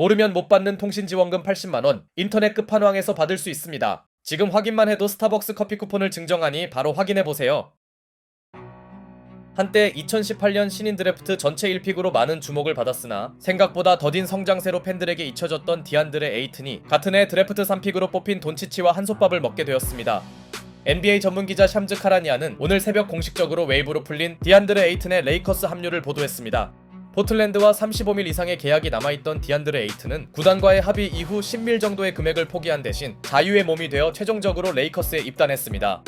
모르면 못 받는 통신 지원금 80만원, 인터넷 끝판왕에서 받을 수 있습니다. 지금 확인만 해도 스타벅스 커피 쿠폰을 증정하니 바로 확인해보세요. 한때 2018년 신인 드래프트 전체 1픽으로 많은 주목을 받았으나 생각보다 더딘 성장세로 팬들에게 잊혀졌던 디안드레 에이튼이 같은 해 드래프트 3픽으로 뽑힌 돈치치와 한솥밥을 먹게 되었습니다. NBA 전문 기자 샴즈 카라니아는 오늘 새벽 공식적으로 웨이브로 풀린 디안드레 에이튼의 레이커스 합류를 보도했습니다. 포틀랜드와 35밀 이상의 계약이 남아있던 디안드레 에이튼은 구단과의 합의 이후 10밀 정도의 금액을 포기한 대신 자유의 몸이 되어 최종적으로 레이커스에 입단했습니다.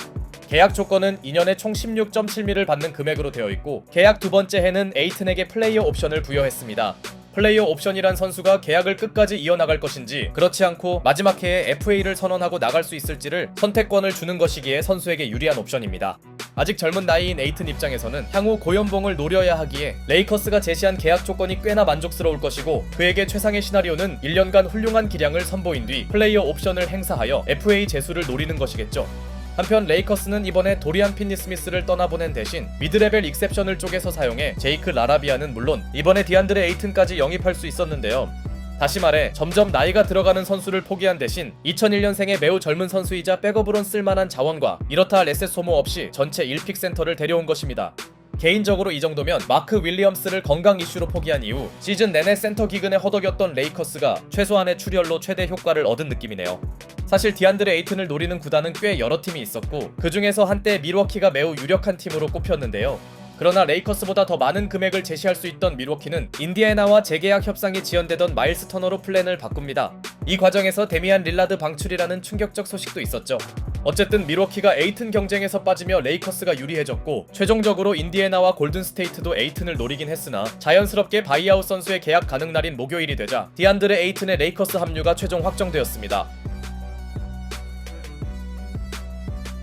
계약 조건은 2년에 총 16.7밀을 받는 금액으로 되어 있고 계약 두 번째 해는 에이튼에게 플레이어 옵션을 부여했습니다. 플레이어 옵션이란 선수가 계약을 끝까지 이어나갈 것인지 그렇지 않고 마지막 해에 FA를 선언하고 나갈 수 있을지를 선택권을 주는 것이기에 선수에게 유리한 옵션입니다. 아직 젊은 나이인 에이튼 입장에서는 향후 고연봉을 노려야 하기에 레이커스가 제시한 계약 조건이 꽤나 만족스러울 것이고 그에게 최상의 시나리오는 1년간 훌륭한 기량을 선보인 뒤 플레이어 옵션을 행사하여 FA 재수를 노리는 것이겠죠. 한편 레이커스는 이번에 도리안 피니 스미스를 떠나보낸 대신 미드레벨 익셉션을 쪼개서 사용해 제이크 라라비아는 물론 이번에 디안드레 에이튼까지 영입할 수 있었는데요. 다시 말해 점점 나이가 들어가는 선수를 포기한 대신 2001년생의 매우 젊은 선수이자 백업으론 쓸만한 자원과 이렇다 할 에셋 소모 없이 전체 1픽 센터를 데려온 것입니다. 개인적으로 이 정도면 마크 윌리엄스를 건강 이슈로 포기한 이후 시즌 내내 센터 기근에 허덕였던 레이커스가 최소한의 출혈로 최대 효과를 얻은 느낌이네요. 사실 디안드레 에이튼을 노리는 구단은 꽤 여러 팀이 있었고 그 중에서 한때 밀워키가 매우 유력한 팀으로 꼽혔는데요. 그러나 레이커스보다 더 많은 금액을 제시할 수 있던 밀워키는 인디애나와 재계약 협상이 지연되던 마일스 터너로 플랜을 바꿉니다. 이 과정에서 데미안 릴라드 방출이라는 충격적 소식도 있었죠. 어쨌든 밀워키가 에이튼 경쟁에서 빠지며 레이커스가 유리해졌고 최종적으로 인디애나와 골든 스테이트도 에이튼을 노리긴 했으나 자연스럽게 바이아웃 선수의 계약 가능 날인 목요일이 되자 디안드레 에이튼의 레이커스 합류가 최종 확정되었습니다.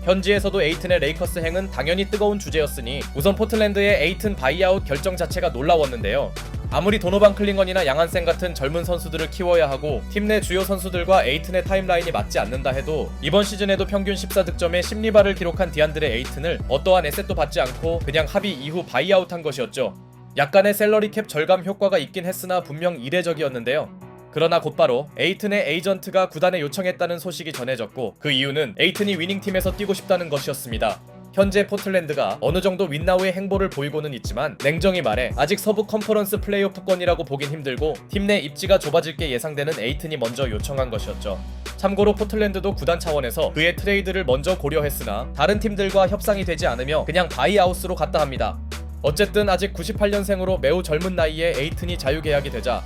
현지에서도 에이튼의 레이커스 행은 당연히 뜨거운 주제였으니 우선 포틀랜드의 에이튼 바이아웃 결정 자체가 놀라웠는데요. 아무리 도노반 클링건이나 양한센 같은 젊은 선수들을 키워야 하고 팀 내 주요 선수들과 에이튼의 타임라인이 맞지 않는다 해도 이번 시즌에도 평균 14득점에 10리바를 기록한 디안드레 에이튼을 어떠한 에셋도 받지 않고 그냥 합의 이후 바이아웃한 것이었죠. 약간의 셀러리 캡 절감 효과가 있긴 했으나 분명 이례적이었는데요. 그러나 곧바로 에이튼의 에이전트가 구단에 요청했다는 소식이 전해졌고 그 이유는 에이튼이 위닝팀에서 뛰고 싶다는 것이었습니다. 현재 포틀랜드가 어느 정도 윈나우의 행보를 보이고는 있지만 냉정히 말해 아직 서부 컨퍼런스 플레이오프권이라고 보긴 힘들고 팀 내 입지가 좁아질 게 예상되는 에이튼이 먼저 요청한 것이었죠. 참고로 포틀랜드도 구단 차원에서 그의 트레이드를 먼저 고려했으나 다른 팀들과 협상이 되지 않으며 그냥 바이아웃으로 갔다 합니다. 어쨌든 아직 98년생으로 매우 젊은 나이에 에이튼이 자유계약이 되자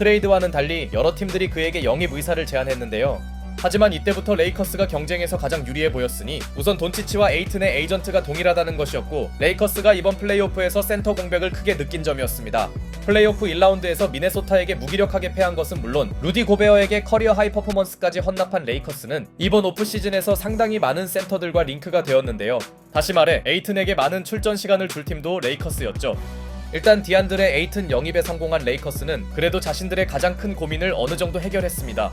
트레이드와는 달리 여러 팀들이 그에게 영입 의사를 제안했는데요. 하지만 이때부터 레이커스가 경쟁에서 가장 유리해 보였으니 우선 돈치치와 에이튼의 에이전트가 동일하다는 것이었고 레이커스가 이번 플레이오프에서 센터 공백을 크게 느낀 점이었습니다. 플레이오프 1라운드에서 미네소타에게 무기력하게 패한 것은 물론 루디 고베어에게 커리어 하이 퍼포먼스까지 헌납한 레이커스는 이번 오프 시즌에서 상당히 많은 센터들과 링크가 되었는데요. 다시 말해 에이튼에게 많은 출전 시간을 줄 팀도 레이커스였죠. 일단 디안드레 에이튼 영입에 성공한 레이커스는 그래도 자신들의 가장 큰 고민을 어느 정도 해결했습니다.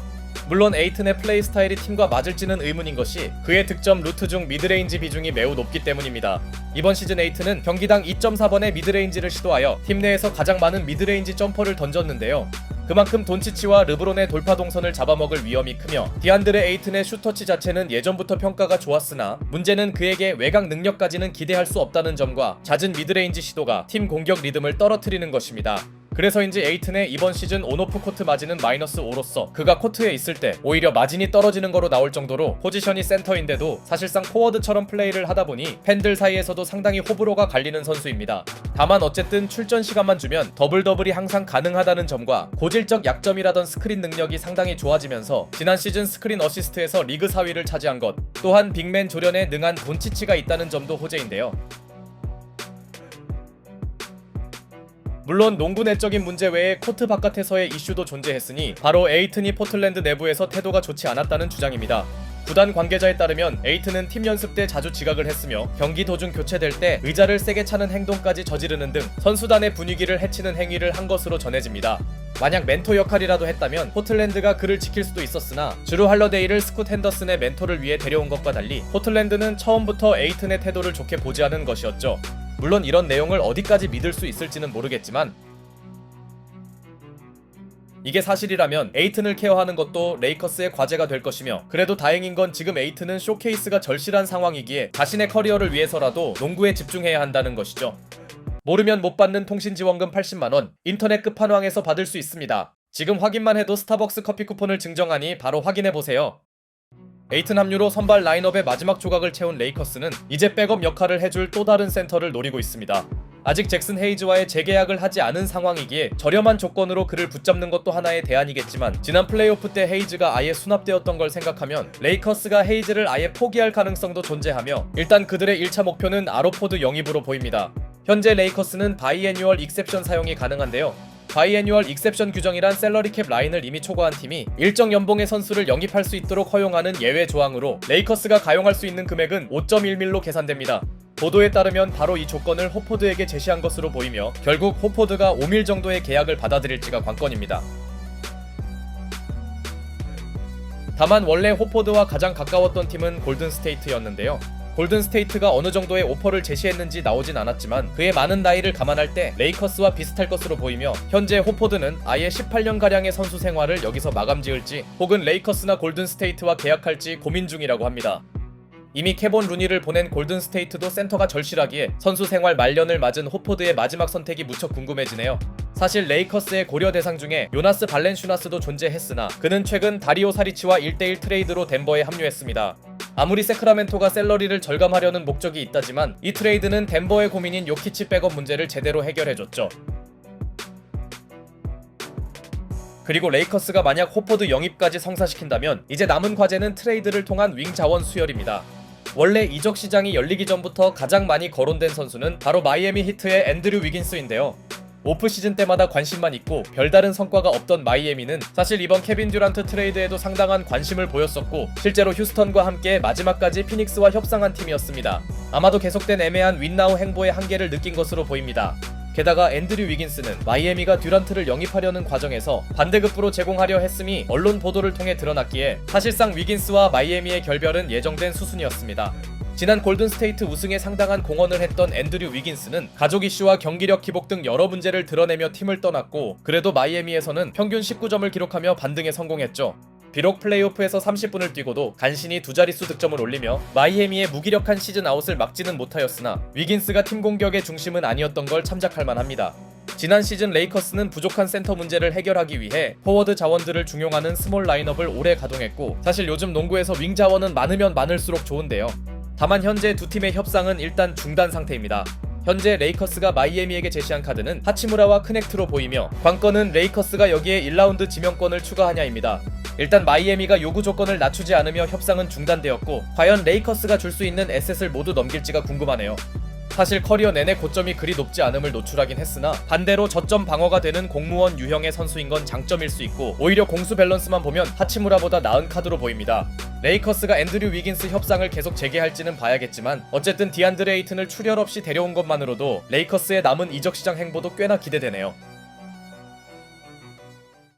물론 에이튼의 플레이 스타일이 팀과 맞을지는 의문인 것이 그의 득점 루트 중 미드레인지 비중이 매우 높기 때문입니다. 이번 시즌 에이튼은 경기당 2.4번의 미드레인지를 시도하여 팀 내에서 가장 많은 미드레인지 점퍼를 던졌는데요. 그만큼 돈치치와 르브론의 돌파 동선을 잡아먹을 위험이 크며 디안드레 에이튼의 슈터치 자체는 예전부터 평가가 좋았으나 문제는 그에게 외곽 능력까지는 기대할 수 없다는 점과 잦은 미드레인지 시도가 팀 공격 리듬을 떨어뜨리는 것입니다. 그래서인지 에이튼의 이번 시즌 온오프 코트 마진은 마이너스 5로서 그가 코트에 있을 때 오히려 마진이 떨어지는 거로 나올 정도로 포지션이 센터인데도 사실상 포워드처럼 플레이를 하다 보니 팬들 사이에서도 상당히 호불호가 갈리는 선수입니다. 다만 어쨌든 출전 시간만 주면 더블 더블이 항상 가능하다는 점과 고질적 약점이라던 스크린 능력이 상당히 좋아지면서 지난 시즌 스크린 어시스트에서 리그 4위를 차지한 것 또한 빅맨 조련에 능한 돈치치가 있다는 점도 호재인데요. 물론 농구 내적인 문제 외에 코트 바깥에서의 이슈도 존재했으니 바로 에이튼이 포틀랜드 내부에서 태도가 좋지 않았다는 주장입니다. 구단 관계자에 따르면 에이튼은 팀 연습 때 자주 지각을 했으며 경기 도중 교체될 때 의자를 세게 차는 행동까지 저지르는 등 선수단의 분위기를 해치는 행위를 한 것으로 전해집니다. 만약 멘토 역할이라도 했다면 포틀랜드가 그를 지킬 수도 있었으나 주루 할러데이를 스콧 핸더슨의 멘토를 위해 데려온 것과 달리 포틀랜드는 처음부터 에이튼의 태도를 좋게 보지 않은 것이었죠. 물론 이런 내용을 어디까지 믿을 수 있을지는 모르겠지만 이게 사실이라면 에이튼을 케어하는 것도 레이커스의 과제가 될 것이며 그래도 다행인 건 지금 에이튼은 쇼케이스가 절실한 상황이기에 자신의 커리어를 위해서라도 농구에 집중해야 한다는 것이죠. 모르면 못 받는 통신 지원금 80만 원, 인터넷 끝판왕에서 받을 수 있습니다. 지금 확인만 해도 스타벅스 커피 쿠폰을 증정하니 바로 확인해 보세요. 에이튼 합류로 선발 라인업의 마지막 조각을 채운 레이커스는 이제 백업 역할을 해줄 또 다른 센터를 노리고 있습니다. 아직 잭슨 헤이즈와의 재계약을 하지 않은 상황이기에 저렴한 조건으로 그를 붙잡는 것도 하나의 대안이겠지만 지난 플레이오프 때 헤이즈가 아예 수납되었던 걸 생각하면 레이커스가 헤이즈를 아예 포기할 가능성도 존재하며 일단 그들의 1차 목표는 아로포드 영입으로 보입니다. 현재 레이커스는 바이애뉴얼 익셉션 사용이 가능한데요. 바이애뉴얼 익셉션 규정이란 셀러리 캡 라인을 이미 초과한 팀이 일정 연봉의 선수를 영입할 수 있도록 허용하는 예외 조항으로 레이커스가 가용할 수 있는 금액은 5.1밀로 계산됩니다. 보도에 따르면 바로 이 조건을 호포드에게 제시한 것으로 보이며 결국 호포드가 5밀 정도의 계약을 받아들일지가 관건입니다. 다만 원래 호포드와 가장 가까웠던 팀은 골든 스테이트였는데요. 골든 스테이트가 어느 정도의 오퍼를 제시했는지 나오진 않았지만 그의 많은 나이를 감안할 때 레이커스와 비슷할 것으로 보이며 현재 호포드는 아예 18년 가량의 선수 생활을 여기서 마감 지을지 혹은 레이커스나 골든 스테이트와 계약할지 고민 중이라고 합니다. 이미 캐본 루니를 보낸 골든 스테이트도 센터가 절실하기에 선수 생활 말년을 맞은 호포드의 마지막 선택이 무척 궁금해지네요. 사실 레이커스의 고려 대상 중에 요나스 발렌슈나스도 존재했으나 그는 최근 다리오 사리치와 1대1 트레이드로 덴버에 합류했습니다. 아무리 세크라멘토가 셀러리를 절감하려는 목적이 있다지만 이 트레이드는 덴버의 고민인 요키치 백업 문제를 제대로 해결해줬죠. 그리고 레이커스가 만약 호퍼드 영입까지 성사시킨다면 이제 남은 과제는 트레이드를 통한 윙 자원 수혈입니다. 원래 이적 시장이 열리기 전부터 가장 많이 거론된 선수는 바로 마이애미 히트의 앤드류 위긴스인데요. 오프 시즌 때마다 관심만 있고 별다른 성과가 없던 마이애미는 사실 이번 케빈 듀란트 트레이드에도 상당한 관심을 보였었고 실제로 휴스턴과 함께 마지막까지 피닉스와 협상한 팀이었습니다. 아마도 계속된 애매한 윈나우 행보의 한계를 느낀 것으로 보입니다. 게다가 앤드류 위긴스는 마이애미가 듀란트를 영입하려는 과정에서 반대급부로 제공하려 했음이 언론 보도를 통해 드러났기에 사실상 위긴스와 마이애미의 결별은 예정된 수순이었습니다. 지난 골든스테이트 우승에 상당한 공헌을 했던 앤드류 위긴스는 가족 이슈와 경기력 기복 등 여러 문제를 드러내며 팀을 떠났고 그래도 마이애미에서는 평균 19점을 기록하며 반등에 성공했죠. 비록 플레이오프에서 30분을 뛰고도 간신히 두 자릿수 득점을 올리며 마이애미의 무기력한 시즌 아웃을 막지는 못하였으나 위긴스가 팀 공격의 중심은 아니었던 걸 참작할 만합니다. 지난 시즌 레이커스는 부족한 센터 문제를 해결하기 위해 포워드 자원들을 중용하는 스몰 라인업을 오래 가동했고 사실 요즘 농구에서 윙 자원은 많으면 많을수록 좋은데요. 다만 현재 두 팀의 협상은 일단 중단 상태입니다. 현재 레이커스가 마이애미에게 제시한 카드는 하치무라와 크넥트로 보이며 관건은 레이커스가 여기에 1라운드 지명권을 추가하냐입니다. 일단 마이애미가 요구 조건을 낮추지 않으며 협상은 중단되었고 과연 레이커스가 줄 수 있는 에셋을 모두 넘길지가 궁금하네요. 사실 커리어 내내 고점이 그리 높지 않음을 노출하긴 했으나 반대로 저점 방어가 되는 공무원 유형의 선수인 건 장점일 수 있고 오히려 공수 밸런스만 보면 하치무라보다 나은 카드로 보입니다. 레이커스가 앤드류 위긴스 협상을 계속 재개할지는 봐야겠지만 어쨌든 디안드레 이튼을 출혈 없이 데려온 것만으로도 레이커스의 남은 이적 시장 행보도 꽤나 기대되네요.